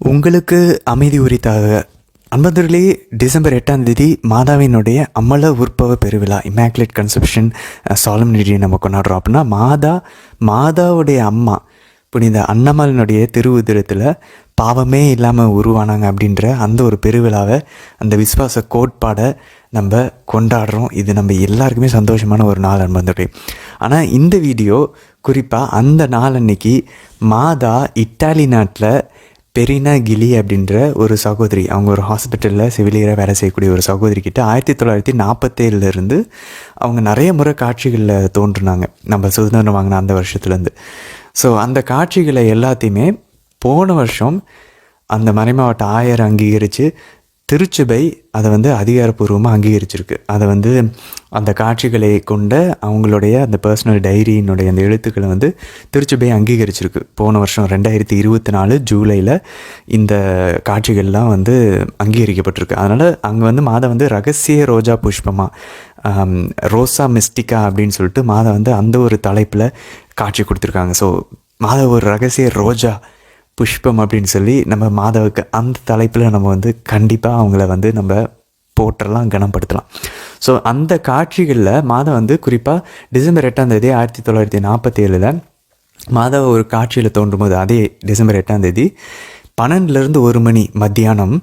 உங்களுக்கு அமைதி உரித்தாக. அன்பர்களே டிசம்பர் எட்டாம் தேதி மாதாவினுடைய அமல உற்பவ பெருவிழா இமேக்லேட் கன்செப்ஷன் சாலம்னிட்டியை நம்ம கொண்டாடுறோம் அப்படின்னா மாதா மாதாவுடைய அம்மா புனித அன்னமலனுடைய திருவுதிரத்தில் பாவமே இல்லாமல் உருவானாங்க அப்படின்ற அந்த ஒரு பெருவிழாவை அந்த விஸ்வாச கோட்பாடை நம்ம கொண்டாடுறோம். இது நம்ம எல்லாருக்குமே சந்தோஷமான ஒரு நாள் அன்பந்தோடைய ஆனால் இந்த வீடியோ குறிப்பாக அந்த நாள் அன்னைக்கு மாதா இட்டாலி நாட்டில் பெரினா கிலி அப்படின்ற ஒரு சகோதரி அவங்க ஒரு ஹாஸ்பிட்டலில் செவிலியராக வேலை செய்யக்கூடிய ஒரு சகோதரி கிட்ட ஆயிரத்தி தொள்ளாயிரத்தி நாற்பத்தேழுலேருந்து அவங்க நிறைய முறை காட்சிகளில் தோன்றுனாங்க. நம்ம சுதந்திரம் வாங்கின அந்த வருஷத்துலேருந்து. ஸோ அந்த காட்சிகளை எல்லாத்தையுமே போன வருஷம் அந்த மறைமாவட்ட ஆயர் அங்கீகரித்து திருச்சபை அதை வந்து அதிகாரப்பூர்வமாக அங்கீகரிச்சிருக்கு. அதை வந்து அந்த காட்சிகளை கொண்ட அவங்களுடைய அந்த பர்சனல் டைரியினுடைய அந்த எழுத்துக்களை வந்து திருச்சபை அங்கீகரிச்சிருக்கு. போன வருஷம் ரெண்டாயிரத்தி இருபத்தி நாலு ஜூலையில் இந்த காட்சிகள்லாம் வந்து அங்கீகரிக்கப்பட்டிருக்கு. அதனால் அங்கே வந்து மாதம் வந்து ரகசிய ரோஜா புஷ்பமாக ரோசா மிஸ்டிகா அப்படின்னு சொல்லிட்டு மாதம் வந்து அந்த ஒரு தலைப்பில் காட்சி கொடுத்துருக்காங்க. ஸோ மாத ஒரு ரகசிய ரோஜா புஷ்பம் அப்படின்னு சொல்லி நம்ம மாதவுக்கு அந்த தலைப்பில் நம்ம வந்து கண்டிப்பாக அவங்கள வந்து நம்ம போற்றலாம் கனப்படுத்தலாம். ஸோ அந்த காட்சிகளில் மாதம் வந்து குறிப்பாக டிசம்பர் எட்டாம் தேதி ஆயிரத்தி தொள்ளாயிரத்தி நாற்பத்தி ஏழில் மாதவ ஒரு காட்சியில் தோன்றும் போது அதே டிசம்பர் எட்டாம் தேதி பன்னெண்டுலேருந்து ஒரு மணி மத்தியானம்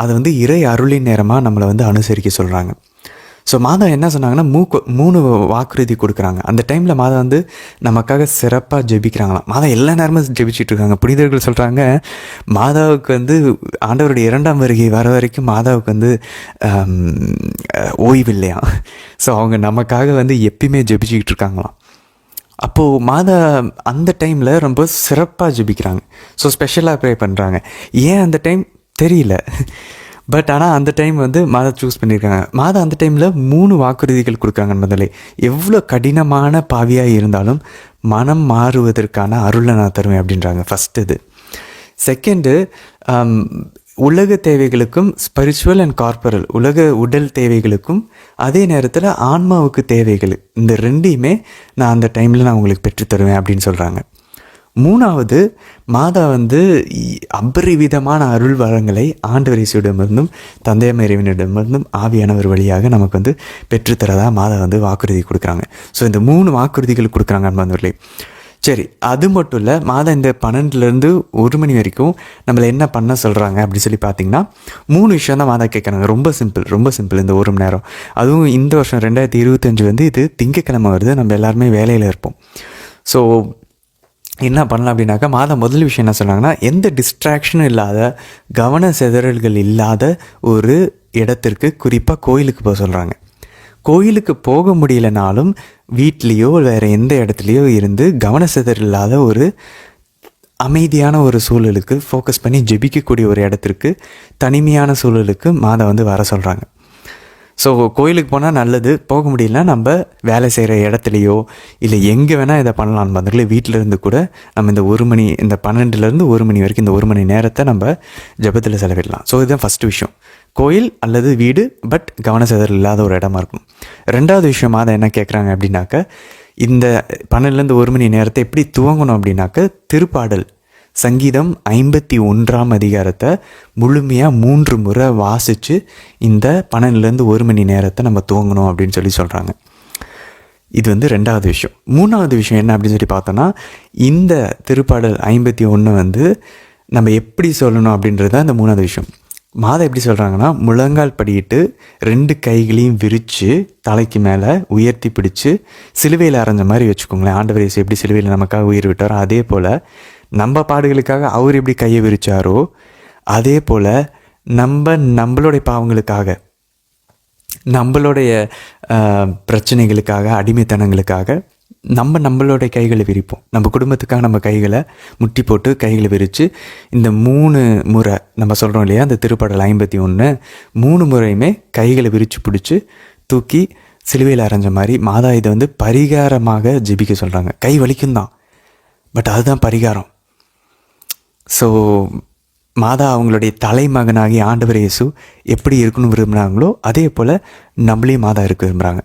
அது வந்து இறை அருளின் நேரமாக நம்மளை வந்து அனுசரிக்க சொல்கிறாங்க ஸோ மாதா என்ன சொன்னாங்கன்னா மூக்கு மூணு வாக்குறுதி கொடுக்குறாங்க. அந்த டைமில் மாதா வந்து நமக்காக சிறப்பாக ஜெபிக்கிறாங்களாம். மாதா எல்லா நேரமும் ஜெபிச்சிட்டு இருக்காங்க புனிதர்கள் சொல்கிறாங்க மாதாவுக்கு வந்து ஆண்டவருடைய இரண்டாம் வருகை வர வரைக்கும் மாதாவுக்கு வந்து ஓய்வு இல்லையா ஸோ அவங்க நமக்காக வந்து எப்பயுமே ஜெபிச்சுக்கிட்டு இருக்காங்களாம் அப்போது மாதா அந்த டைமில் ரொம்ப சிறப்பாக ஜெபிக்கிறாங்க. ஸோ ஸ்பெஷலாக ப்ரே பண்ணுறாங்க ஏன் அந்த டைம் தெரியல. பட் ஆனால் அந்த டைம் வந்து மாதா சூஸ் பண்ணியிருக்காங்க மாதா அந்த டைமில் மூணு வாக்குறுதிகள் கொடுக்காங்க முதலே. எவ்வளோ கடினமான பாவியாக இருந்தாலும் மனம் மாறுவதற்கான அருளை நான் தருவேன் அப்படின்றாங்க. ஃபஸ்ட் இது. செகண்டு um, உலக தேவைகளுக்கும் ஸ்பிரிச்சுவல் அண்ட் கார்பரல் உலக உடல் தேவைகளுக்கும் அதே நேரத்தில் ஆன்மாவுக்கு தேவைகள் இந்த ரெண்டையுமே நான் அந்த டைமில் நான் உங்களுக்கு பெற்றுத்தருவேன் அப்படின்னு சொல்கிறாங்க மூணாவது மாதா வந்து அபரிவிதமான அருள் வளங்களை ஆண்டவர் இயேசுவிடமிருந்தும் தந்தையம் இறைவனிடமிருந்தும் ஆவியானவர் வழியாக நமக்கு வந்து பெற்றுத்தரதா மாதா வந்து வாக்குறுதி கொடுக்குறாங்க. ஸோ இந்த மூணு வாக்குறுதிகள் கொடுக்குறாங்க அன்பந்தவர்களே சரி அது மட்டும் இல்லை மாதம் இந்த பன்னெண்டுலேருந்து ஒரு மணி வரைக்கும் நம்மளை என்ன பண்ண சொல்கிறாங்க அப்படின்னு சொல்லி பார்த்தீங்கன்னா மூணு விஷயம் தான் மாதா கேட்குறாங்க. ரொம்ப சிம்பிள் ரொம்ப சிம்பிள் இந்த ஒரு மணி நேரம். அதுவும் இந்த வருஷம் ரெண்டாயிரத்தி இருபத்தஞ்சு வந்து இது திங்கக்கிழமை வருது. நம்ம எல்லாருமே வேலையில் இருப்போம். ஸோ என்ன பண்ணலாம் அப்படின்னாக்கா மாதம் முதல் விஷயம் என்ன சொன்னாங்கன்னா எந்த டிஸ்ட்ராக்ஷனும் இல்லாத கவன சிதறல்கள் இல்லாத ஒரு இடத்திற்கு குறிப்பாக கோயிலுக்கு போக சொல்கிறாங்க கோயிலுக்கு போக முடியலனாலும் வீட்லேயோ வேறு எந்த இடத்துலையோ இருந்து கவன சிதறல் இல்லாத ஒரு அமைதியான ஒரு சூழலுக்கு ஃபோக்கஸ் பண்ணி ஜெபிக்கக்கூடிய ஒரு இடத்திற்கு தனிமையான சூழலுக்கு மாதம் வந்து வர சொல்கிறாங்க ஸோ கோயிலுக்கு போனால் நல்லது. போக முடியலனா நம்ம வேலை செய்கிற இடத்துலையோ இல்லை எங்கே வேணால் இதை பண்ணலாம். பந்தங்களே வீட்டில் இருந்து கூட நம்ம இந்த ஒரு மணி இந்த பன்னெண்டுலேருந்து ஒரு மணி வரைக்கும் இந்த ஒரு மணி நேரத்தை நம்ம ஜபத்தில் செலவிடலாம். ஸோ இதுதான் ஃபஸ்ட்டு விஷயம். கோயில் அல்லது வீடு பட் கவன சிதறல் இல்லாத ஒரு இடமா இருக்கும். ரெண்டாவது விஷயமாக அதை என்ன கேட்குறாங்க அப்படின்னாக்க இந்த பன்னெண்டுலேருந்து ஒரு மணி நேரத்தை எப்படி துவங்கணும் அப்படின்னாக்க திருப்பாடல் சங்கீதம் ஐம்பத்தி ஒன்றாம் அதிகாரத்தை முழுமையாக மூன்று முறை வாசித்து இந்த பன்னெண்டுலேருந்து ஒரு மணி நேரத்தை நம்ம துவங்கணும் அப்படின்னு சொல்லி சொல்கிறாங்க இது வந்து ரெண்டாவது விஷயம். மூணாவது விஷயம் என்ன அப்படின்னு சொல்லி பார்த்தோன்னா இந்த திருப்பாடல் ஐம்பத்தி ஒன்று வந்து நம்ம எப்படி சொல்லணும் அப்படின்றது தான் இந்த மூணாவது விஷயம். மாதம் எப்படி சொல்கிறாங்கன்னா முழங்கால் படியிட்டு ரெண்டு கைகளையும் விரித்து தலைக்கு மேலே உயர்த்தி பிடிச்சி சிலுவையில் அரைஞ்ச மாதிரி வச்சுக்கோங்களேன். ஆண்டவர் இயேசு எப்படி சிலுவையில் நமக்காக உயிர் விட்டாரோ அதே போல் நம்ம பாடுகளுக்காக அவர் எப்படி கையை விரிச்சாரோ அதே போல் நம்ம நம்மளுடைய பாவங்களுக்காக நம்மளுடைய பிரச்சனைகளுக்காக அடிமைத்தனங்களுக்காக நம்ம நம்மளுடைய கைகளை விரிப்போம். நம்ம குடும்பத்துக்காக நம்ம கைகளை முட்டி போட்டு கைகளை விரித்து இந்த மூணு முறை நம்ம சொல்கிறோம் இல்லையா அந்த திருப்பாடல் ஐம்பத்தி ஒன்று மூணு முறையுமே கைகளை விரித்து பிடிச்சி தூக்கி சிலுவையில் அரைஞ்ச மாதிரி மாதா இதை வந்து பரிகாரமாக ஜெபிக்க சொல்கிறாங்க கை வலிக்கும் தான் பட் அதுதான் பரிகாரம். ஸோ மாதா அவங்களுடைய தலைமகனாகி ஆண்டவர் இயேசு எப்படி இருக்கணும் விரும்புகிறாங்களோ அதே போல் நம்மளே மாதா இருக்க விரும்புகிறாங்க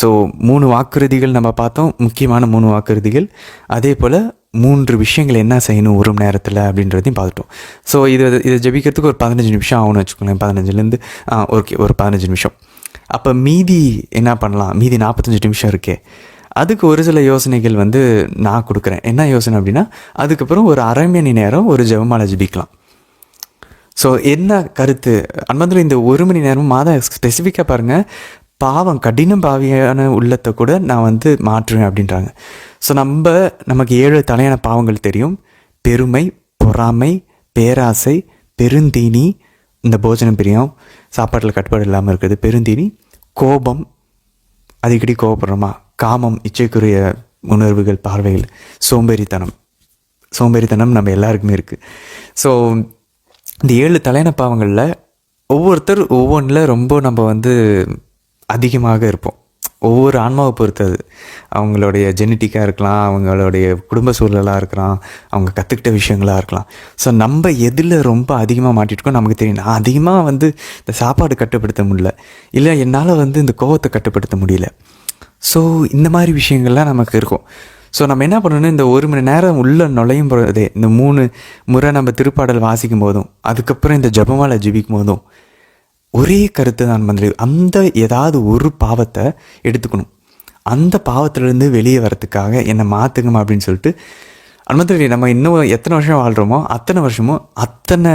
ஸோ மூணு வாக்குறுதிகள் நம்ம பார்த்தோம். முக்கியமான மூணு வாக்குறுதிகள். அதே போல் மூன்று விஷயங்கள் என்ன செய்யணும் ஒரு மணி நேரத்தில் அப்படின்றதையும் பார்த்துட்டோம். ஸோ இது இதை ஜெபிக்கிறதுக்கு ஒரு பதினஞ்சு நிமிஷம் ஆகும்னு வச்சுக்கோங்களேன். பதினஞ்சுலேருந்து ஓகே ஒரு பதினஞ்சு நிமிஷம். அப்போ மீதி என்ன பண்ணலாம்? மீதி நாற்பத்தஞ்சு நிமிஷம் இருக்கே. அதுக்கு ஒரு சில யோசனைகள் வந்து நான் கொடுக்குறேன். என்ன யோசனை அப்படின்னா அதுக்கப்புறம் ஒரு அரை மணி நேரம் ஒரு ஜெபமாலை ஜபிக்கலாம் ஸோ என்ன கருத்து? அன்பந்தில் இந்த ஒரு மணி நேரம் மாதம் ஸ்பெசிஃபிக்காக பாருங்கள் பாவம் கடினம் பாவியான உள்ளத்தை கூட நான் வந்து மாற்றுவேன் அப்படின்றாங்க. ஸோ நம்ம நமக்கு ஏழு தலையான பாவங்கள் தெரியும். பெருமை பொறாமை பேராசை பெருந்தீனி இந்த போஜனம் பிரியம். சாப்பாட்டில் கட்டுப்பாடு இல்லாமல் இருக்குது. பெருந்தீனி கோபம். அடிக்கடி கோபப்படுறோமா காமம் இச்சைக்குரிய உணர்வுகள் பார்வைகள் சோம்பேறித்தனம். சோம்பேறித்தனம் நம்ம எல்லாருக்குமே இருக்குது ஸோ இந்த ஏழு தலையின பாவங்களில் ஒவ்வொருத்தர் ஒவ்வொன்றில் ரொம்ப நம்ம வந்து அதிகமாக இருப்போம். ஒவ்வொரு ஆன்மாவை பொறுத்தது அவங்களுடைய ஜெனட்டிக்காக இருக்கலாம் அவங்களுடைய குடும்ப சூழலாக இருக்கலாம் அவங்க கற்றுக்கிட்ட விஷயங்களாக இருக்கலாம். ஸோ நம்ம எதில் ரொம்ப அதிகமாக மாட்டிட்டுக்கோ நமக்கு தெரியும். நான் அதிகமாக வந்து இந்த சாப்பாடு கட்டுப்படுத்த முடியல. இல்லை என்னால் வந்து இந்த கோவத்தை கட்டுப்படுத்த முடியல. ஸோ இந்த மாதிரி விஷயங்கள்லாம் நமக்கு இருக்கும். ஸோ நம்ம என்ன பண்ணணும்? இந்த ஒரு மணி நேரம் உள்ள நுழையும் போதே இந்த மூணு முறை நம்ம திருப்பாடல் வாசிக்கும் போதும் அதுக்கப்புறம் இந்த ஜபமாலை ஜிபிக்கும் போதும் ஒரே கருத்து தான் மந்திரி அந்த ஏதாவது ஒரு பாவத்தை எடுத்துக்கணும். அந்த பாவத்திலேருந்து வெளியே வரத்துக்காக என்னை மாற்றுங்கம்மா அப்படின்னு சொல்லிட்டு அனுமதி நம்ம இன்னும் எத்தனை வருஷம் வாழ்கிறோமோ அத்தனை வருஷமும் அத்தனை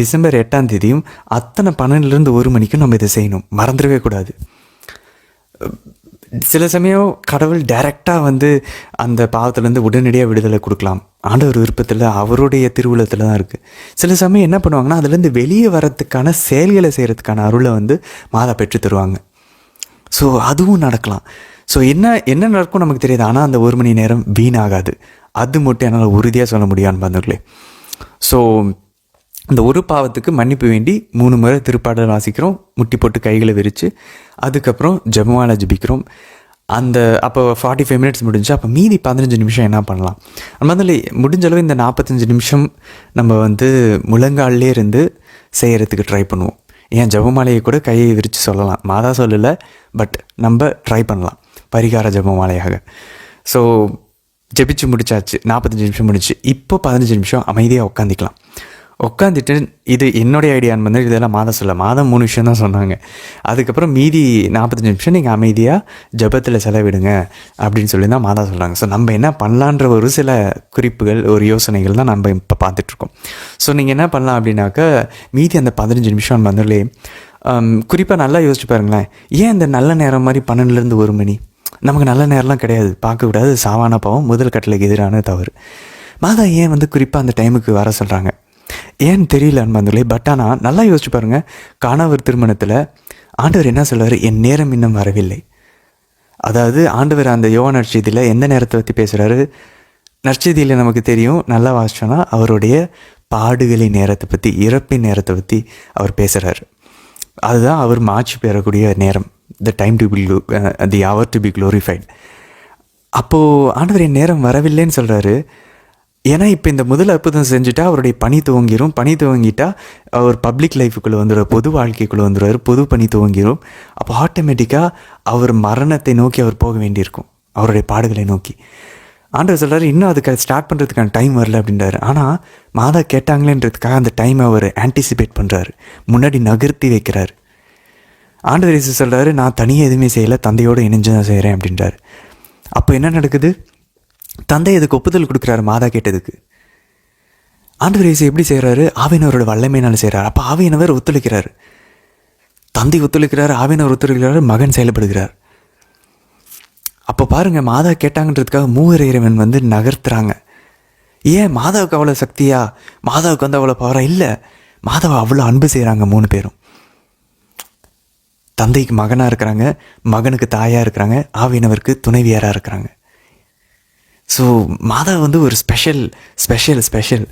டிசம்பர் எட்டாம் தேதியும் அத்தனை பன்னெண்டுலேருந்து ஒரு மணிக்கும் நம்ம இதை செய்யணும். மறந்துடவே கூடாது. சில சமயம் கடவுள் டைரெக்டாக வந்து அந்த பாவத்துலேருந்து உடனடியாக விடுதலை கொடுக்கலாம். ஆண்டவர் விருப்பத்தில் அவருடைய திருவுலத்தில் தான் இருக்குது சில சமயம் என்ன பண்ணுவாங்கன்னா அதுலேருந்து வெளியே வரத்துக்கான செயல்களை செய்கிறதுக்கான அருளை வந்து மாதா பெற்று தருவாங்க. ஸோ அதுவும் நடக்கலாம். ஸோ என்ன என்ன நடக்கும் நமக்கு தெரியாது. ஆனால் அந்த ஒரு மணி நேரம் வீணாகாது. அது மட்டும் என்னால் உறுதியாக சொல்ல முடியும் அன்பாந்தர்களே ஸோ இந்த ஒரு பாவத்துக்கு மன்னிப்பு வேண்டி மூணு முறை திருப்பாடல் வாசிக்கிறோம். முட்டி போட்டு கைகளை விரித்து அதுக்கப்புறம் ஜெபமாலை ஜபிக்கிறோம். அந்த அப்போ ஃபார்ட்டி ஃபைவ் மினிட்ஸ் முடிஞ்சு அப்போ மீதி பதினஞ்சு நிமிஷம் என்ன பண்ணலாம்? நம்ம முடிஞ்ச அளவு இந்த நாற்பத்தஞ்சு நிமிஷம் நம்ம வந்து முழங்கால்லே இருந்து செய்கிறதுக்கு ட்ரை பண்ணுவோம். ஏன் ஜபமாலையை கூட கையை விரித்து சொல்லலாம். மாதா சொல்லலை பட் நம்ம ட்ரை பண்ணலாம். பரிகார ஜபமாலையாக. ஸோ ஜெபிச்சு முடிச்சாச்சு. நாற்பத்தஞ்சு நிமிஷம் முடிச்சு இப்போ பதினஞ்சு நிமிஷம் அமைதியாக உட்காந்துக்கலாம் உட்காந்துட்டு இது என்னுடைய ஐடியான்னு வந்து இதெல்லாம் மாதம் சொல்ல மாதம் மூணு விஷயம் தான் சொன்னாங்க. அதுக்கப்புறம் மீதி நாற்பத்தஞ்சு நிமிஷம் நீங்கள் அமைதியாக ஜபத்தில் செலவிடுங்க அப்படின்னு சொல்லி தான் மாதா சொல்கிறாங்க ஸோ நம்ம என்ன பண்ணலான்ற ஒரு சில குறிப்புகள் ஒரு யோசனைகள் தான் நம்ம இப்போ பார்த்துட்ருக்கோம். ஸோ நீங்கள் என்ன பண்ணலாம் அப்படின்னாக்க மீதி அந்த பதினஞ்சு நிமிஷம் வந்துலே குறிப்பாக நல்லா யோசிச்சு பாருங்களேன். ஏன் இந்த நல்ல நேரம் மாதிரி பன்னெண்டுலேருந்து ஒரு மணி? நமக்கு நல்ல நேரம்லாம் கிடையாது. பார்க்கக்கூடாது சாவான பாவம் முதல் கட்டளைக்கு எதிரான தவறு. மாதா ஏன் வந்து குறிப்பாக அந்த டைமுக்கு வர சொல்கிறாங்க ஏன்னு தெரியல அன்பந்தங்களே பட் ஆனால் நல்லா யோசிச்சு பாருங்கள் காணவர் திருமணத்தில் ஆண்டவர் என்ன சொல்வார் என் நேரம் இன்னும் வரவில்லை. அதாவது ஆண்டவர் அந்த யோகா நற்செய்தியில் எந்த நேரத்தை பற்றி பேசுகிறாரு நற்செய்தியில் நமக்கு தெரியும் நல்லா வாசிச்சோன்னா அவருடைய பாடுகளின் நேரத்தை பற்றி இறப்பின் நேரத்தை பற்றி அவர் பேசுகிறாரு அதுதான் அவர் மாட்சி பெறக்கூடிய நேரம். The time to be the hour to be glorified அப்போது ஆண்டவர் என் நேரம் வரவில்லைன்னு சொல்கிறாரு ஏன்னா இப்போ இந்த முதல் அற்புதம் செஞ்சுட்டா அவருடைய பணி துவங்கிடும் பணி துவங்கிட்டா அவர் பப்ளிக் லைஃபுக்குள்ளே வந்துடுவார் பொது வாழ்க்கைக்குள்ளே வந்துடுவார் பொது பணி துவங்கிடும் அப்போ ஆட்டோமேட்டிக்காக அவர் மரணத்தை நோக்கி அவர் போக வேண்டியிருக்கும். அவருடைய பாடுகளை நோக்கி. ஆண்டவர் சொல்கிறார் இன்னும் அதுக்கு ஸ்டார்ட் பண்ணுறதுக்கான டைம் வரல அப்படின்றாரு. ஆனால் மாதா கேட்டாங்களேன்றதுக்காக அந்த டைமை அவர் ஆன்டிசிபேட் பண்ணுறாரு முன்னாடி நகர்த்தி வைக்கிறார். ஆண்டவர் இயேசு சொல்கிறாரு நான் தனியாக எதுவுமே செய்யலை தந்தையோடு இணைஞ்சு தான் செய்கிறேன் அப்படின்றார். அப்போ என்ன நடக்குது? தந்தை இதுக்கு ஒப்புதல் கொடுக்குறாரு மாதா கேட்டதுக்கு. ஆண்டவர் இயேசு எப்படி செய்கிறாரு ஆவியனவரோட வல்லமையினால் செய்கிறார் அப்போ ஆவியனவர் ஒத்துழைக்கிறார். தந்தை ஒத்துழைக்கிறார் ஆவியனவர் ஒத்துழைக்கிறார் மகன் செயல்படுகிறார். அப்போ பாருங்கள் மாதா கேட்டாங்கன்றதுக்காக மூவர் இறைவன் வந்து நகர்த்துறாங்க. ஏன்? மாதாவுக்கு அவ்வளோ சக்தியா? மாதாவுக்கு வந்து அவ்வளோ பவரா இல்லை. மாதாவை அவ்வளோ அன்பு செய்கிறாங்க மூணு பேரும். தந்தைக்கு மகனாக இருக்கிறாங்க மகனுக்கு தாயாக இருக்கிறாங்க ஆவியினவருக்கு துணைவியாராக இருக்கிறாங்க. ஸோ மாதா வந்து ஒரு ஸ்பெஷல் ஸ்பெஷல் ஸ்பெஷல்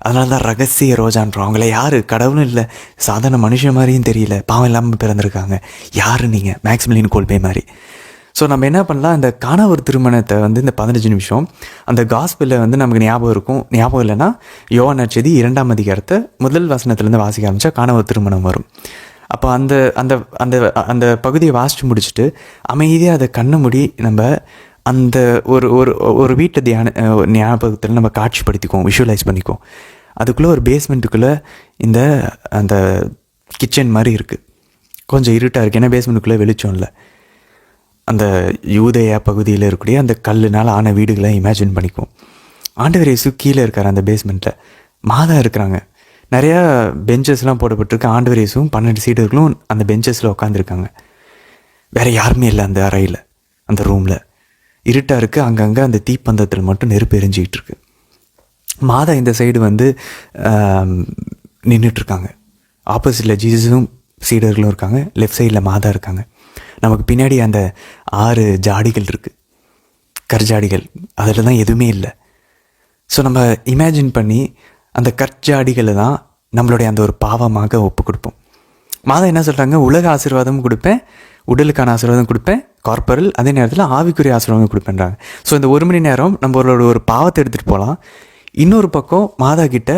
அதனால தான் ரகசிய ரோஜான்றோம். அவங்கள யார்? கடவுளும் இல்லை. சாதாரண மனுஷன் மாதிரியும் தெரியல. பாவம் இல்லாமல் பிறந்திருக்காங்க. யார் நீங்கள் மேக்ஸிமலின் கோல்பே மாதிரி. ஸோ நம்ம என்ன பண்ணலாம்? இந்த காணவர் திருமணத்தை வந்து இந்த பதினஞ்சு நிமிஷம் அந்த காஸ்பிளில் வந்து நமக்கு ஞாபகம் இருக்கும். ஞாபகம் இல்லைன்னா யோகா நட்சதி இரண்டாம் அதிகாரத்தை முதல் வசனத்துலேருந்து வாசிக்க ஆரம்பித்தா காணவர் திருமணம் வரும். அப்போ அந்த அந்த அந்த அந்த பகுதியை வாசித்து முடிச்சுட்டு அமைதியாக அதை கண்ணை முடி நம்ம அந்த ஒரு ஒரு ஒரு வீட்டை தியான ஞாபகத்தில் நம்ம காட்சிப்படுத்திக்குவோம் விஷுவலைஸ் பண்ணிக்குவோம். அதுக்குள்ளே ஒரு பேஸ்மெண்ட்டுக்குள்ளே இந்த அந்த கிச்சன் மாதிரி இருக்குது கொஞ்சம் இருட்டாக இருக்குது ஏன்னா பேஸ்மெண்ட்டுக்குள்ளே வெளிச்சம் இல்லை. அந்த யூதயா பகுதியில் இருக்கக்கூடிய அந்த கல்லுனால் ஆன வீடுகளை இமேஜின் பண்ணிக்குவோம். ஆண்டவர் இயேசு கீழே இருக்கார் அந்த பேஸ்மெண்ட்டில் மாதா இருக்கிறாங்க. நிறையா பெஞ்சஸ்லாம் போடப்பட்டிருக்கு. ஆண்டவர் இயேசுவும் பன்னெண்டு சீடர்களும் அந்த பெஞ்சஸில் உட்காந்துருக்காங்க வேற யாருமே இல்லை அந்த அறையில் அந்த ரூமில் இருட்டாக இருக்குது அங்கங்கே அந்த தீப்பந்தத்தில் மட்டும் நெருப்பு எரிஞ்சிக்கிட்டு இருக்கு மாதா இந்த சைடு வந்து நின்றுட்டுருக்காங்க ஆப்போசிட்டில் ஜீசஸும் சீடர்களும் இருக்காங்க. லெஃப்ட் சைடில் மாதா இருக்காங்க. நமக்கு பின்னாடி அந்த ஆறு ஜாடிகள் இருக்குது கற்ஜாடிகள். அதில் தான் எதுவுமே இல்லை. ஸோ நம்ம இமேஜின் பண்ணி அந்த கற்ஜாடிகளை தான் நம்மளுடைய அந்த ஒரு பாவமாக ஒப்பு கொடுப்போம். மாதா என்ன சொல்கிறாங்க உலக ஆசீர்வாதமும் கொடுப்பேன். உடலுக்கான ஆசீர்வாதம் கொடுப்பேன் கார்பரல் அதே நேரத்தில் ஆவிக்குரிய ஆசீர்வாதம் கொடுப்பேன்றாங்க. ஸோ இந்த ஒரு மணி நேரம் நம்மளோட ஒரு பாவத்தை எடுத்துகிட்டு போகலாம் இன்னொரு பக்கம் மாதா கிட்ட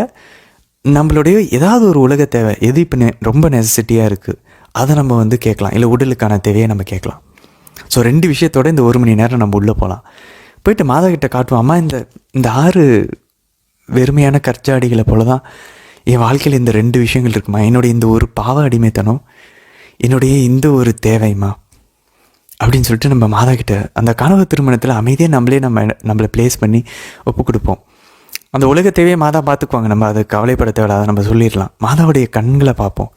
நம்மளுடைய ஏதாவது ஒரு உலக தேவை எது இப்போ நெ ரொம்ப நெசசிட்டியாக இருக்குது அதை நம்ம வந்து கேட்கலாம். இல்லை உடலுக்கான தேவையை நம்ம கேட்கலாம். ஸோ ரெண்டு விஷயத்தோட இந்த ஒரு மணி நேரம் நம்ம உள்ளே போகலாம் போயிட்டு மாதா கிட்ட காட்டுவோம் அம்மா இந்த இந்த ஆறு வெறுமையான கற்சாடிகளை போல தான் என் வாழ்க்கையில் இந்த ரெண்டு விஷயங்கள் இருக்குமா? என்னுடைய இந்த ஒரு பாவ அடிமைத்தனம் என்னுடைய இந்த ஒரு தேவைமா அப்படின்னு சொல்லிட்டு நம்ம மாதா கிட்ட அந்த கனவு திருமணத்தில் அமைதியாக நம்மளே நம்ம நம்மளை ப்ளேஸ் பண்ணி ஒப்பு கொடுப்போம். அந்த உலக தேவையை மாதா பார்த்துக்குவாங்க. நம்ம அதை கவலைப்பட தேவையில்லாத நம்ம சொல்லிடலாம். மாதாவுடைய கண்களை பார்ப்போம்.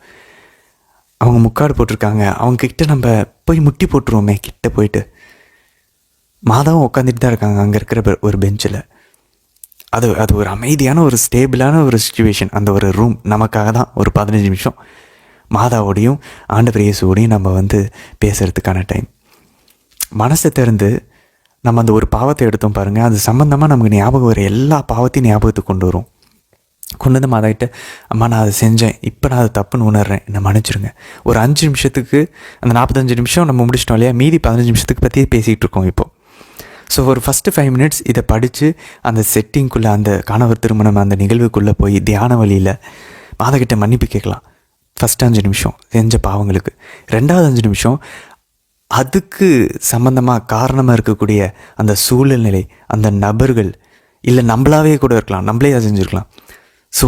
அவங்க முக்காடு போட்டிருக்காங்க. அவங்க கிட்ட நம்ம போய் முட்டி போட்டுருவோமே கிட்ட போயிட்டு. மாதாவும் உட்காந்துட்டு தான் இருக்காங்க. அங்கே இருக்கிற பெ- ஒரு பெஞ்சில் அது அது ஒரு அமைதியான ஒரு ஸ்டேபிளான ஒரு சுச்சுவேஷன் அந்த ஒரு ரூம் நமக்காக தான் ஒரு பதினஞ்சு நிமிஷம். மாதாவோடையும் ஆண்டவர் இயேசுவோடையும் நம்ம வந்து பேசுகிறதுக்கான டைம் மனசை திறந்து நம்ம அந்த ஒரு பாவத்தை எடுத்தோம் பாருங்கள் அது சம்மந்தமாக நமக்கு ஞாபகம் வர எல்லா பாவத்தையும் ஞாபகத்துக்கு கொண்டு வரும். கொண்டு வந்து மாதாகிட்ட அம்மா நான் அதை செஞ்சேன். இப்போ நான் அதை தப்புன்னு உணர்றேன். என்னை மன்னிச்சிருங்க. ஒரு அஞ்சு நிமிஷத்துக்கு அந்த நாற்பத்தஞ்சு நிமிஷம் நம்ம முடிச்சிட்டோம் இல்லையா? மீதி பதினஞ்சு நிமிஷத்துக்கு பற்றியே பேசிகிட்டு இருக்கோம் இப்போ. ஸோ ஒரு ஃபஸ்ட்டு ஃபைவ் மினிட்ஸ் இதை படித்து அந்த செட்டிங்குள்ளே அந்த கணவர் திருமணம் அந்த நிகழ்வுக்குள்ளே போய் தியான வழியில் மாதக்கிட்ட மன்னிப்பு கேட்கலாம். ஃபஸ்ட் அஞ்சு நிமிஷம் செஞ்ச பாவங்களுக்கு. ரெண்டாவது அஞ்சு நிமிஷம் அதுக்கு சம்மந்தமாக காரணமாக இருக்கக்கூடிய அந்த சூழ்நிலை அந்த நபர்கள் இல்லை நம்மளாவே கூட இருக்கலாம் நம்மளே அதை செஞ்சுருக்கலாம். ஸோ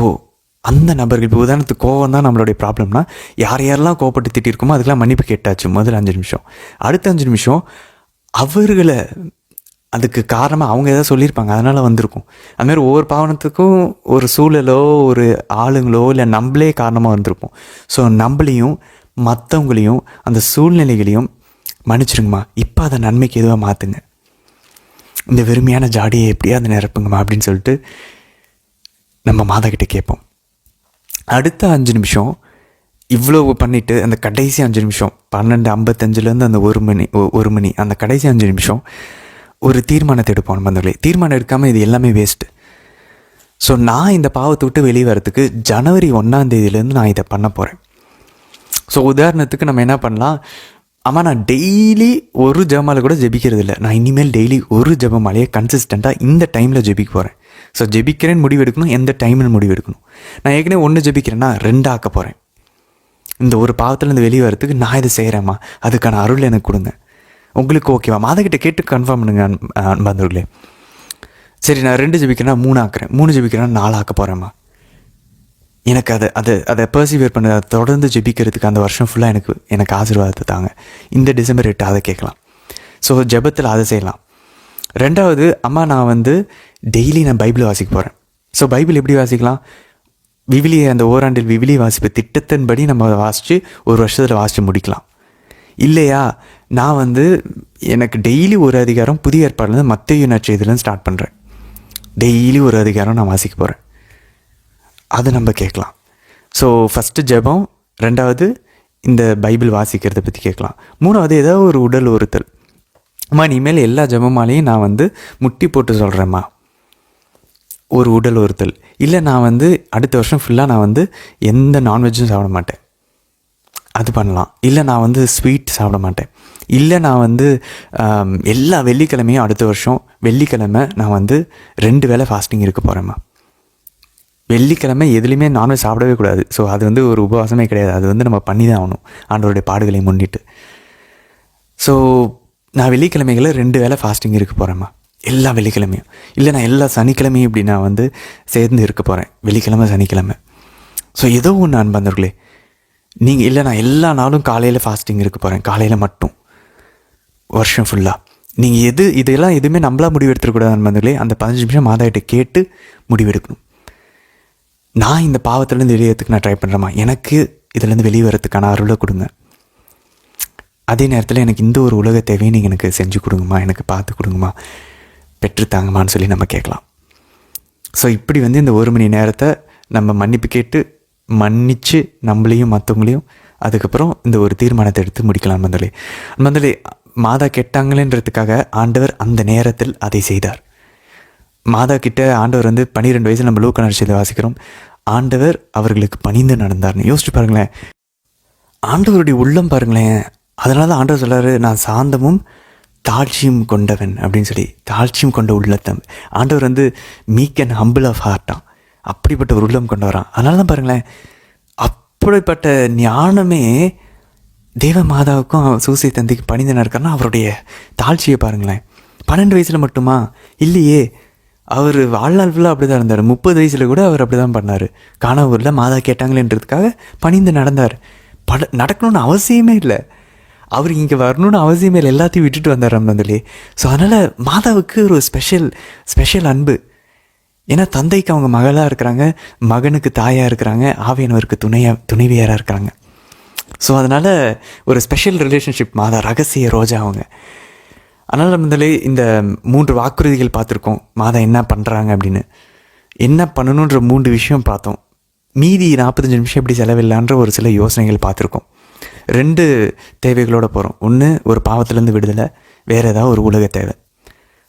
அந்த நபர்கள் இப்போ உதாரணத்துக்கு கோவம் தான் நம்மளுடைய ப்ராப்ளம்னா யார் யாரெல்லாம் கோவப்பட்டு திட்டிருக்கோமோ அதுக்கெல்லாம் மன்னிப்பு கேட்டாச்சு முதல் அஞ்சு நிமிஷம். அடுத்த அஞ்சு நிமிஷம் அவர்களை அதுக்கு காரணமாக அவங்க ஏதாவது சொல்லியிருப்பாங்க. அதனால் வந்திருக்கும். அதுமாதிரி ஒவ்வொரு பாவனத்துக்கும் ஒரு சூழலோ ஒரு ஆளுங்களோ இல்லை நம்மளே காரணமாக வந்திருப்போம். ஸோ நம்மளையும் மற்றவங்களையும் அந்த சூழ்நிலைகளையும் மன்னிச்சிருங்கம்மா. இப்போ அதை நன்மைக்கு எதுவாக மாற்றுங்க இந்த வெறுமையான ஜாடியை எப்படியாவது நிரப்புங்கம்மா அப்படின்னு சொல்லிட்டு நம்ம மாதாக்கிட்ட கேட்போம். அடுத்த அஞ்சு நிமிஷம் இவ்வளோ பண்ணிவிட்டு அந்த கடைசி அஞ்சு நிமிஷம் பன்னெண்டு ஐம்பத்தஞ்சுலேருந்து அந்த ஒரு மணி ஒ- ஒரு மணி அந்த கடைசி அஞ்சு நிமிஷம் ஒரு தீர்மானத்தை எடுப்போம் நண்பர்களே. தீர்மானம் எடுக்காமல் இது எல்லாமே வேஸ்ட்டு ஸோ நான் இந்த பாவத்தை விட்டு வெளியே வரதுக்கு ஜனவரி ஒன்றாந்தேதியிலேருந்து நான் இதை பண்ண போகிறேன் ஸோ உதாரணத்துக்கு நம்ம என்ன பண்ணலாம்? ஆமாம் நான் டெய்லி ஒரு ஜபமாலை கூட ஜெபிக்கிறது இல்லை. நான் இனிமேல் டெய்லி ஒரு ஜெபமாலையை கன்சிஸ்டண்ட்டாக இந்த டைமில் ஜெபிக்க போகிறேன் ஸோ ஜெபிக்கிறேன்னு முடிவு எடுக்கணும் எந்த டைம்னு முடிவு எடுக்கணும் நான் ஏற்கனவே ஒன்று ஜெபிக்கிறேன்னா ரெண்டு ஆக்க போகிறேன் இந்த ஒரு பாவத்துலேருந்து வெளியே வரத்துக்கு நான் இதை செய்கிறேம்மா அதுக்கான அருள் எனக்கு கொடுங்க. உங்களுக்கு ஓகேவா அதுக்கிட்ட கேட்டு கன்ஃபார்ம் பண்ணுங்க அன்ப- சரி நான் ரெண்டு ஜெபிக்கிறேன்னா மூணு ஆக்குறேன் மூணு ஜெபிக்கிறேன்னா நாலு ஆக்க போகிறேம்மா எனக்கு அதை அதை அதை பர்சிவியர் பண்ண அதை தொடர்ந்து ஜெபிக்கிறதுக்கு அந்த வருஷம் ஃபுல்லாக எனக்கு எனக்கு ஆசீர்வாதத்தை தாங்க. இந்த டிசம்பர் எட்டு அதை கேட்கலாம். ஸோ ஜெபத்தில் அதை செய்யலாம். ரெண்டாவது அம்மா நான் வந்து டெய்லி நான் பைபிள் வாசிக்க போகிறேன் ஸோ பைபிள் எப்படி வாசிக்கலாம்? விவிலியை அந்த ஓராண்டில் விவிலி வாசிப்பு திட்டத்தின்படி நம்ம அதை வாசித்து ஒரு வருஷத்தில் வாசித்து முடிக்கலாம். இல்லையா? நான் வந்து எனக்கு டெய்லி ஒரு அதிகாரம் புதிய ஏற்பாடுலேருந்து மத்திய இதுலேருந்து ஸ்டார்ட் பண்ணுறேன் டெய்லி ஒரு அதிகாரம் நான் வாசிக்க போகிறேன் அது நம்ம கேட்கலாம். ஸோ ஃபஸ்ட்டு ஜெபம் ரெண்டாவது இந்த பைபிள் வாசிக்கிறத பற்றி கேட்கலாம். மூணாவது ஏதாவது ஒரு உடல் ஒருத்தல் அம்மா இனிமேல் எல்லா ஜெபமாலையும் நான் வந்து முட்டி போட்டு சொல்கிறேம்மா ஒரு உடல் ஒருத்தல் இல்லை நான் வந்து அடுத்த வருஷம் ஃபுல்லாக நான் வந்து எந்த நான்வெஜ்ஜும் சாப்பிட மாட்டேன். அது பண்ணலாம். இல்லை நான் வந்து ஸ்வீட் சாப்பிட மாட்டேன். இல்லை நான் வந்து எல்லா வெள்ளிக்கிழமையும் அடுத்த வருஷம் வெள்ளிக்கிழமை நான் வந்து ரெண்டு வேளை ஃபாஸ்டிங் இருக்க போகிறேம்மா வெள்ளிக்கிழமை எதுலேயுமே நான்வெஜ் சாப்பிடவே கூடாது. ஸோ அது வந்து ஒரு உபவாசமே கிடையாது. அது வந்து நம்ம பண்ணி தான் ஆகணும். ஆண்டவருடைய பாடுகளை முன்னிட்டு. ஸோ நான் வெள்ளிக்கிழமைகளை ரெண்டு வேளை ஃபாஸ்டிங் இருக்க போகிறேம்மா எல்லா வெள்ளிக்கிழமையும். இல்லை நான் எல்லா சனிக்கிழமையும் இப்படி நான் வந்து சேர்ந்து இருக்க போகிறேன் வெள்ளிக்கிழமை சனிக்கிழமை. ஸோ ஏதோ ஒன்று அன்பந்தர்களே நீங்கள் இல்லை நான் எல்லா நாளும் காலையில் ஃபாஸ்டிங் இருக்க போகிறேன் காலையில் மட்டும். வருஷம் ஃபுல்லாக நீங்கள் எது இதெல்லாம் எதுவுமே நம்மளாக முடிவு எடுத்துக்கூடாது அன்பந்தர்களே அந்த பதினஞ்சு நிமிஷம் மாதாயிட்ட கேட்டு முடிவெடுக்கணும் நான் இந்த பாவத்துலேருந்து வெளியேறதுக்கு நான் ட்ரை பண்ணுறேம்மா எனக்கு இதுலேருந்து வெளியே வரதுக்கான அருளை கொடுங்க. அதே நேரத்தில் எனக்கு இந்த ஒரு உலக தேவையை நீங்கள் எனக்கு செஞ்சு கொடுங்கம்மா. எனக்கு பார்த்து கொடுங்கம்மா. பெற்றுத்தாங்கம்மான்னு சொல்லி நம்ம கேட்கலாம். ஸோ இப்படி வந்து இந்த ஒரு மணி நேரத்தை நம்ம மன்னிப்பு கேட்டு மன்னித்து நம்மளையும் மற்றவங்களையும் அதுக்கப்புறம் இந்த ஒரு தீர்மானத்தை எடுத்து முடிக்கலாம் மந்தலே மந்தலே மாதா கெட்டாங்களேன்றதுக்காக ஆண்டவர் அந்த நேரத்தில் அதை செய்தார். மாதா கிட்ட ஆண்டவர் வந்து பன்னிரெண்டு வயசில் நம்ம லூக்க நடிச்சதை வாசிக்கிறோம். ஆண்டவர் அவர்களுக்கு பணிந்து நடந்தார்னு. யோசிச்சு பாருங்களேன். ஆண்டவருடைய உள்ளம் பாருங்களேன். அதனால தான் ஆண்டவர் சொல்கிறாரு நான் சாந்தமும் தாழ்ச்சியும் கொண்டவன் அப்படின்னு சொல்லி. தாழ்ச்சியும் கொண்ட உள்ளத்தம். ஆண்டவர் வந்து மீக் அண்ட் ஹம்பிள் ஆஃப் ஹார்ட்டான் அப்படிப்பட்ட ஒரு உள்ளம் கொண்டு வரான். அதனால தான் பாருங்களேன் அப்படிப்பட்ட ஞானமே தேவ மாதாவுக்கும் சூசை தந்தைக்கு பணிந்து நடக்கிறனா அவருடைய தாழ்ச்சியை பாருங்களேன். பன்னெண்டு வயசில் மட்டுமா? இல்லையே. அவர் வாழ்நாள் ஃபுல்லாக அப்படி தான் இருந்தார். முப்பது வயசில் கூட அவர் அப்படி தான் பண்ணார். காணவூரில் மாதா கேட்டாங்களேன்றதுக்காக பணிந்து நடந்தார். பட நடக்கணும்னு அவசியமே இல்லை. அவர் இங்கே வரணும்னு அவசியமே இல்லை. எல்லாத்தையும் விட்டுட்டு வந்தார் ரம்னந்திலே ஸோ அதனால் மாதாவுக்கு ஒரு ஸ்பெஷல் ஸ்பெஷல் அன்பு. ஏன்னா தந்தைக்கு அவங்க மகளாக இருக்கிறாங்க மகனுக்கு தாயாக இருக்கிறாங்க ஆவியானவருக்கு துணையாக துணைவியராக இருக்கிறாங்க. ஸோ அதனால் ஒரு ஸ்பெஷல் ரிலேஷன்ஷிப் மாதா ரகசிய ரோஜா அவங்க. அதனால் நம்மளே இந்த மூன்று வாக்குறுதிகள் பார்த்துருக்கோம். மாதா என்ன பண்ணுறாங்க அப்படின்னு. என்ன பண்ணணுன்ற மூன்று விஷயம் பார்த்தோம். மீதி நாற்பத்தஞ்சு நிமிஷம் எப்படி செலவில்லான்ற ஒரு சில யோசனைகள் பார்த்துருக்கோம். ரெண்டு தேவைகளோடு போகிறோம் ஒன்று ஒரு பாவத்திலேருந்து விடுதலை. வேறு ஏதாவது ஒரு உலக தேவை.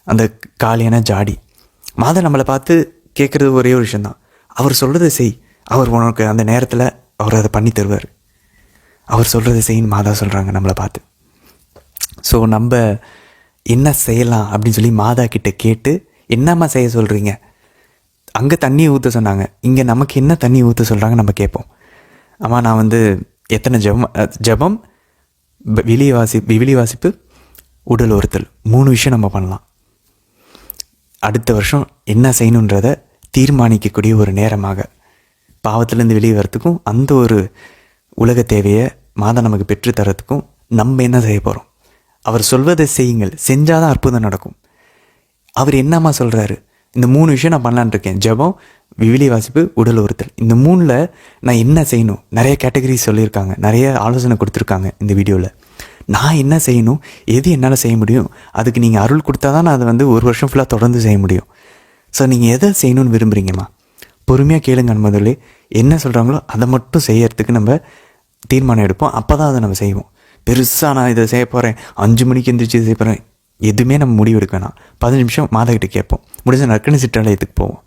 அந்த காலியான ஜாடி. மாதா நம்மளை பார்த்து கேட்குறது ஒரே ஒரு விஷயந்தான் அவர் சொல்கிறத செய். அவர் உனக்கு அந்த நேரத்தில் அவர் அதை பண்ணி தருவார். அவர் சொல்கிறத செய்யின்னு மாதா சொல்கிறாங்க நம்மளை பார்த்து. ஸோ நம்ம என்ன செய்யலாம் அப்படின்னு சொல்லி மாதா கிட்ட கேட்டு என்னம்மா செய்ய சொல்கிறீங்க அங்கே தண்ணி ஊற்ற சொன்னாங்க. இங்கே நமக்கு என்ன தண்ணி ஊற்ற சொல்கிறாங்க நம்ம கேட்போம். அம்மா நான் வந்து எத்தனை ஜபம் ஜபம் ப- வாசி விவிலி வாசிப்பு உடல் ஒருத்தல். மூணு விஷயம் நம்ம பண்ணலாம். அடுத்த வருஷம் என்ன செய்யணுன்றத தீர்மானிக்கக்கூடிய ஒரு நேரமாக பாவத்திலேருந்து வெளியே வரத்துக்கும் அந்த ஒரு உலக தேவையை மாதா நமக்கு பெற்று தரத்துக்கும் நம்ம என்ன செய்ய போகிறோம் அவர் சொல்வதை செய்யுங்கள். செஞ்சால் தான் அற்புதம் நடக்கும். அவர் என்னம்மா சொல்கிறாரு இந்த மூணு விஷயம் நான் பண்ணலான்னு இருக்கேன். ஜெபம் விவிலி வாசிப்பு உடல் ஒருத்தல் இந்த மூணில் நான் என்ன செய்யணும்? நிறைய கேட்டகரி சொல்லியிருக்காங்க. நிறைய ஆலோசனை கொடுத்துருக்காங்க இந்த வீடியோவில் நான் என்ன செய்யணும்? எது என்னால் செய்ய முடியும்? அதுக்கு நீங்கள் அருள் கொடுத்தா தான் நான் அதை வந்து ஒரு வருஷம் ஃபுல்லாக தொடர்ந்து செய்ய முடியும். ஸோ நீங்கள் எதை செய்யணும்னு விரும்புகிறீங்கம்மா பொறுமையாக கேளுங்க முதல்ல என்ன சொல்கிறாங்களோ அதை மட்டும் செய்யறதுக்கு நம்ம தீர்மானம் எடுப்போம். அப்போ தான் அதை நம்ம செய்வோம். பெருசாக நான் இதை செய்ய போகிறேன் அஞ்சு மணிக்கு எந்திரிச்சு செய்ய போகிறேன் எதுவுமே நம்ம முடிவு எடுக்க வேணாம். பதினஞ்சு நிமிஷம் மாதாக்கிட்ட கேட்போம். முடிஞ்ச நற்கணி சிற்றாலயத்துக்கு போவோம்.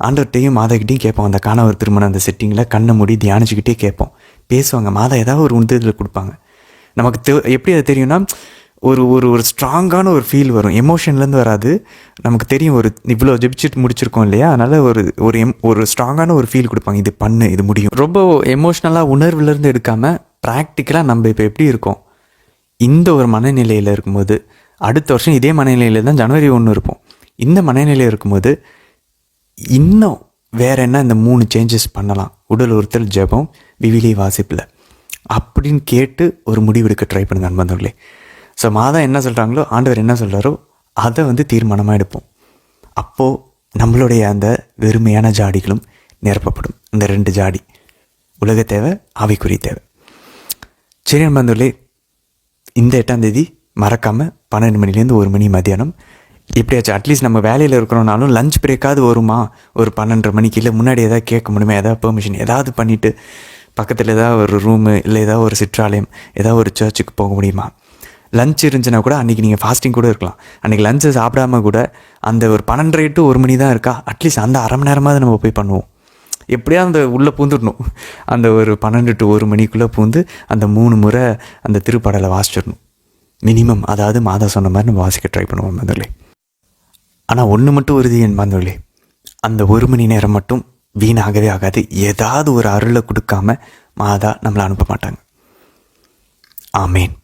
ஆண்டவர்கிட்டையும் மாதாக்கிட்டையும் கேட்போம். அந்த காணவர் திருமணம் அந்த செட்டிங்கில் கண்ணை மூடி தியானிச்சுக்கிட்டே கேட்போம். பேசுவாங்க. மாதா ஏதாவது ஒரு உந்துதல் கொடுப்பாங்க. நமக்கு தெ எப்படி அது தெரியும்னா ஒரு ஒரு ஒரு ஸ்ட்ராங்கான ஒரு ஃபீல் வரும். எமோஷன்லேருந்து வராது. நமக்கு தெரியும் ஒரு இவ்வளோ ஜெபிச்சுட்டு முடிச்சிருக்கோம் இல்லையா? அதனால் ஒரு ஒரு எம் ஒரு ஸ்ட்ராங்கான ஒரு ஃபீல் கொடுப்பாங்க. இது பண்ணு இது முடியும். ரொம்ப எமோஷ்னலாக உணர்வுலேருந்து எடுக்காமல் ப்ராக்டிக்கலாக நம்ம இப்போ எப்படி இருக்கோம்? இந்த ஒரு மனநிலையில் இருக்கும்போது அடுத்த வருஷம் இதே மனநிலையில் தான் ஜனவரி ஒன்று இருப்போம். இந்த மனநிலையில் இருக்கும்போது இன்னும் வேறு என்ன இந்த மூணு சேஞ்சஸ் பண்ணலாம்? உடல் ஒருத்தல் ஜெபம் விவிலி வாசிப்பில். அப்படின்னு கேட்டு ஒரு முடிவெடுக்க ட்ரை பண்ணுங்க அன்பந்தவர்களே ஸோ மாதா என்ன சொல்கிறாங்களோ ஆண்டவர் என்ன சொல்கிறாரோ அதை வந்து தீர்மானமாக எடுப்போம். அப்போது நம்மளுடைய அந்த வெறுமையான ஜாடிகளும் நிரப்பப்படும். இந்த ரெண்டு ஜாடி. உலக தேவை ஆவிக்குறி தேவை. சரி அன்பந்தவர்களே இந்த எட்டாம் தேதி மறக்காமல் பன்னெண்டு மணிலேருந்து ஒரு மணி மத்தியானம். எப்படியாச்சும் அட்லீஸ்ட் நம்ம வேலையில் இருக்கிறோம்னாலும் லஞ்ச் பிரேக்காவது வருமா? ஒரு பன்னெண்டரை மணிக்கு இல்லை முன்னாடி எதாவது கேட்க முடியுமா? எதாவது பெர்மிஷன் ஏதாவது பண்ணிவிட்டு பக்கத்தில் ஏதாவது ஒரு ரூமு இல்லை ஏதாவது ஒரு சிற்றாலயம் ஏதாவது ஒரு சர்ச்சுக்கு போக முடியுமா? லஞ்ச் இருந்துச்சுன்னா கூட அன்றைக்கி நீங்கள் ஃபாஸ்டிங் கூட இருக்கலாம். அன்றைக்கி லஞ்சை சாப்பிடாம கூட அந்த ஒரு பன்னெண்டரை டு ஒரு மணி தான் இருக்கா? அட்லீஸ்ட் அந்த அரை மணி நேரமாவது நம்ம போய் பண்ணுவோம். எப்படியா அந்த உள்ளே பூந்துடணும். அந்த ஒரு பன்னெண்டு டு ஒரு மணிக்குள்ளே பூந்து அந்த மூணு முறை அந்த திருப்பாடலை வாசிச்சிடணும். மினிமம் அதாவது மாதா சொன்ன மாதிரி நம்ம வாசிக்க ட்ரை பண்ணுவோம் மந்தவர்களே ஆனால் ஒன்று மட்டும் உறுதி என் மந்தர்களே அந்த ஒரு மணி நேரம் மட்டும் வீணாகவே ஆகாது. ஏதாவது ஒரு அருளை கொடுக்காம மாதா நம்மளை அனுப்ப மாட்டாங்க. ஆமேன்.